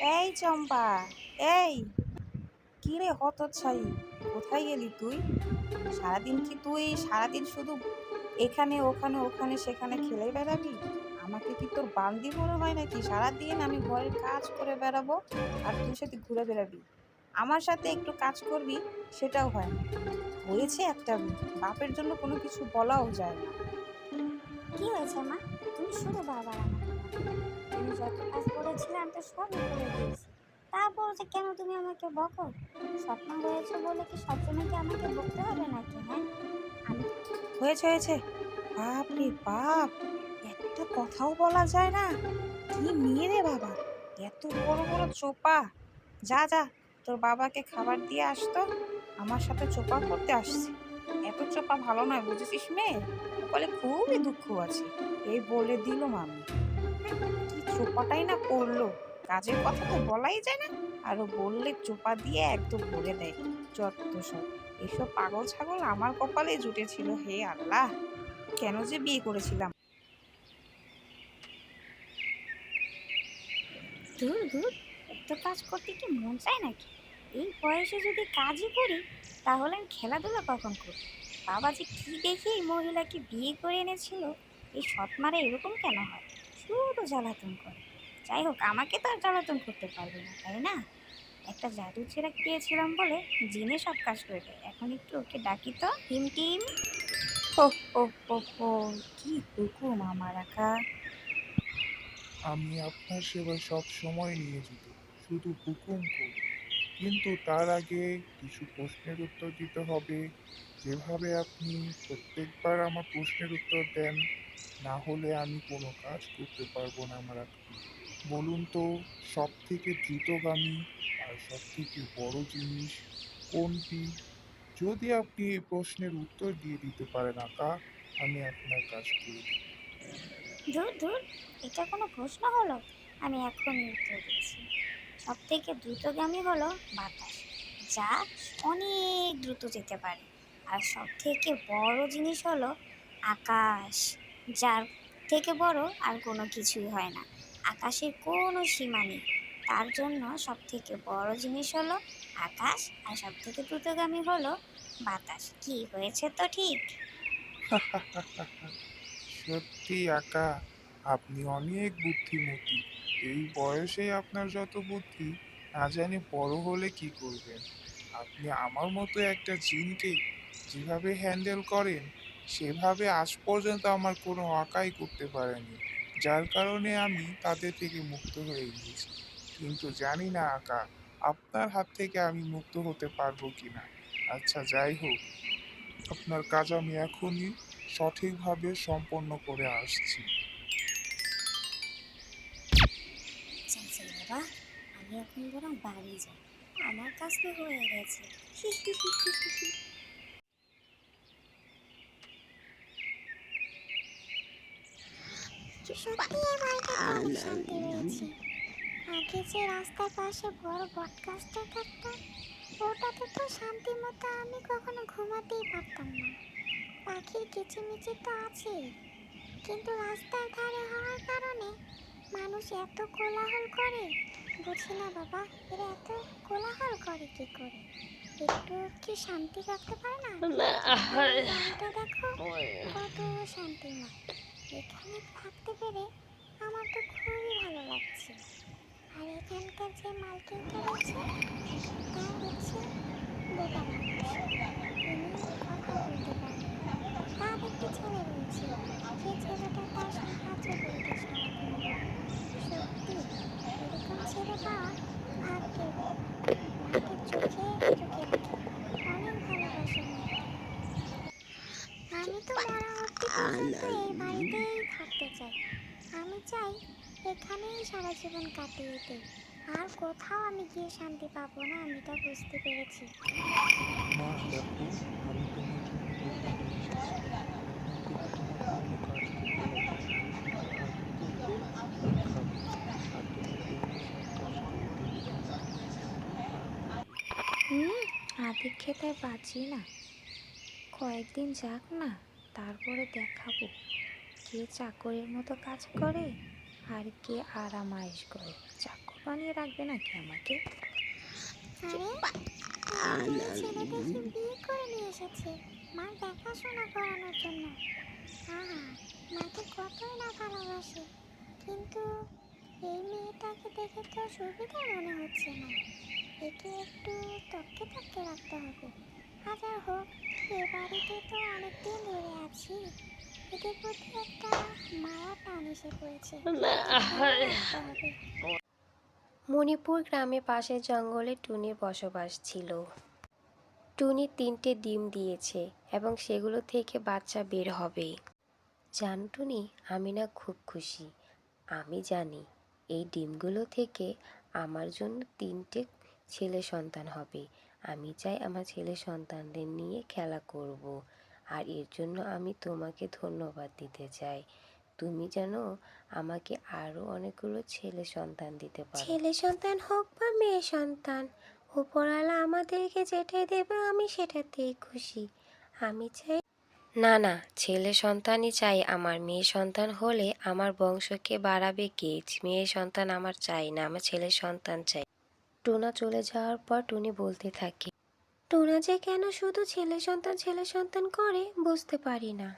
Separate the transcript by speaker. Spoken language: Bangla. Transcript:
Speaker 1: এই চম্পা, এই। কি রে হতচ্ছাই? কোথায় গেলি তুই? সারাদিন কি তুই, সারাদিন শুধু এখানে, ওখানে ওখানে, সেখানে খেলে বেড়াবি? আমাকে কি তোর বান্দি মনে হয় নাকি? সারাদিন আমি ঘরের কাজ করে বেড়াবো আর তুই সাথে ঘুরে বেড়াবি। আমার সাথে একটু কাজ করবি, সেটাও হয় না। হয়েছে একটা বাপের জন্য কোনো কিছু বলাও যায় না।
Speaker 2: কি হয়েছে মা? তুমি শুধু বারবার তুমি যত কাজ করেছিলে, আমি তো সবই করে তারপর যে কেন তুমি আমাকে বকো? স্বপ্ন হয়েছে বলে কি সবসময় কি আমাকে বকতে হবে নাকি হ্যাঁ? আমি
Speaker 1: হয়েছে হয়েছে। বাপ রে বাপ, একটা কথাও বলা যায় না। কি মেয়ে রে বাবা, এত বড় বড় চোপা। যা যা, তোর বাবাকে খাবার দিয়ে আসতো আমার সাথে চোপা করতে আসছে। এত চোপা ভালো নয়, বুঝেছিস মেয়ে? বলে খুবই দুঃখ আছে, এই বলে দিল মামি চোপাটাই না করল। কাজের কথা তো বলাই যায় না। আরও বললে চোপা দিয়ে একদম বলে দেয় যত সব, এসব পাগল ছাগল আমার কপালে জুটেছিল, হে আল্লাহ! কেন যে বিয়ে করেছিলাম?
Speaker 2: দূর দূর কাজ করতে কি মন চায় নাকি? এই বয়সে যদি কাজই করি, তাহলে আমি খেলাধুলা কখন করি বাবা যে কি দেখে এই মহিলাকে বিয়ে করে এনেছিল, এই সৎমারা এরকম কেন হয়? শুধু জ্বালাতন করে। যাই হোক, আমাকে তো আর জ্বালাতন করতে পারবে না, তাই না? একটা জাদু ছেড়া পেয়েছিলাম বলে জিনে সব কাজ করে দেয়। এখন একটু ওকে ডাকি তো। Team team.
Speaker 1: ও ও ও ও কি হুকুম আমার রাখা
Speaker 3: আমি আপনার সেবায় সব সময় নিয়োজিত, শুধু হুকুম করুন কিন্তু তার আগে কিছু প্রশ্নের উত্তর দিতে হবে। যেভাবে আপনি প্রত্যেকবার আমার প্রশ্নের উত্তর দেন না হলে আমি কোনো কাজ করতে পারব না আমার বলুন তো সব থেকে দ্রুতগামী আর সব থেকে বড় জিনিস কোনটি? যদি আপনি এই প্রশ্নের উত্তর দিয়ে দিতে পারেন আঁকা, আমি আপনার কাজ করে
Speaker 2: দূর দূর এটা কোনো প্রশ্ন হলো? আমি এখনই উত্তর দিচ্ছি। সব থেকে দ্রুতগামী হলো বাতাস, যা অনেক দ্রুত যেতে পারে। আর সব থেকে বড় জিনিস হলো আকাশ। যার থেকে বড় আর কোনো কিছুই হয় না। আকাশের কোনো সীমা নেই। তার জন্য সব থেকে বড় জিনিস হলো আকাশ আর সব থেকে দ্রুতগামী হলো বাতাস। কি হয়েছে তো ঠিক?
Speaker 3: সত্যি আকা, আপনি অনেক বুদ্ধিমতী। এই বয়সে আপনার যত বুদ্ধি, না জানি বড় হলে কি করবেন। আপনি আমার মতো একটা জিনকে যেভাবে হ্যান্ডেল করেন সেভাবে আজ পর্যন্ত আমার কোনো আঁকাই করতে পারেনি, যার কারণে আমি তাদের থেকে মুক্ত হয়ে গিয়েছি। কিন্তু জানি না আঁকা, আপনার হাত থেকে আমি মুক্ত হতে পারব কিনা। আচ্ছা যাই হোক, আপনার কাজ আমি এখনই সঠিকভাবে সম্পন্ন করে আসছি।
Speaker 2: আমি এখন বরং বাড়ি যাই। আমার কাজ তো হয়ে গেছে। সত্যি এই বাড়িটা শান্তি পেয়েছি আগে যে রাস্তার পাশে বড় ওটাতে তো শান্তি মতো আমি কখনো ঘুমাতেই পারতাম না। পাখির কিচিমিচি তো আছে কিন্তু রাস্তার ধারে হওয়ার কারণে মানুষ এত কোলাহল করে বুঝি না বাবা এরা এত কোলাহল করে কি করে? একটু কি শান্তি রাখতে পারে না? দেখো কত শান্তিময়। এখানে থাকতে পেরে আমার তো খুবই ভালো লাগছে। আর এখানকার যে মালকিনটা রয়েছে তা হচ্ছে বোকা তিনি কথা তার একটি ছেলে রয়েছে। সেই ছেলেটা তার সাহায্য করতে সত্যি, এরকম ছেলে পাওয়া ভাগ্যের মাকে চোখে চোখে অনেক ভালোবাসে আমি তো মরা অবধি পর্যন্ত থাকতে চাই। আমি চাই এখানেই সারা জীবন কাটিয়ে দিই। আর কোথাও আমি গিয়ে শান্তি পাবো না আমি তা বুঝতে পেরেছি।
Speaker 4: হুম আদিক খেতে বাঁচি না। কয়েকদিন যাক না তারপরে দেখাবো। কে চাকরের মতো কাজ করে? আর কে আরাম আয়েস করে? চাকর বানিয়ে রাখবে নাকি আমাকে?
Speaker 2: বিয়ে করে নিয়ে এসেছে। মার দেখাশোনা করানোর জন্য। আহা মাকে কতই না ভালোবাসে। কিন্তু এই মেয়েটাকে দেখে তো সুবিধা মনে হচ্ছে না। একে একটু তককে তককে রাখতে হবে। হাজার হোক এ বাড়িতে তো অনেকদিন ধরে আছি। এদের প্রতি একটা মায়া টান এসে পড়েছে।
Speaker 5: মণিপুর গ্রামে পাশের জঙ্গলে টুনির বসবাস ছিল। টুনি তিনটে ডিম দিয়েছে এবং সেগুলো থেকে বাচ্চা বের হবে জান টুনি আমি না খুব খুশি। আমি জানি এই ডিমগুলো থেকে আমার জন্য তিনটে ছেলে সন্তান হবে। আমি চাই আমার ছেলে সন্তানদের নিয়ে খেলা করব। আর এর জন্য আমি তোমাকে ধন্যবাদ দিতে চাই। তুমি জানো আমাকে আরও অনেকগুলো ছেলে সন্তান দিতে পারো। ছেলে সন্তান হোক বা মেয়ে সন্তান উপরওয়ালা আমাদেরকে যেটাই দেবে আমি সেটাতেই খুশি। আমি চাই না না ছেলে সন্তানই চাই। আমার মেয়ে সন্তান হলে আমার বংশকে বাড়াবে কে? মেয়ে সন্তান আমার চাই না আমার ছেলে সন্তান চাই। টুনা চলে যাওয়ার পর টুনি বলতে থাকে টুনা যে কেন শুধু ছেলে সন্তান ছেলে সন্তান করে বুঝতে পারি না।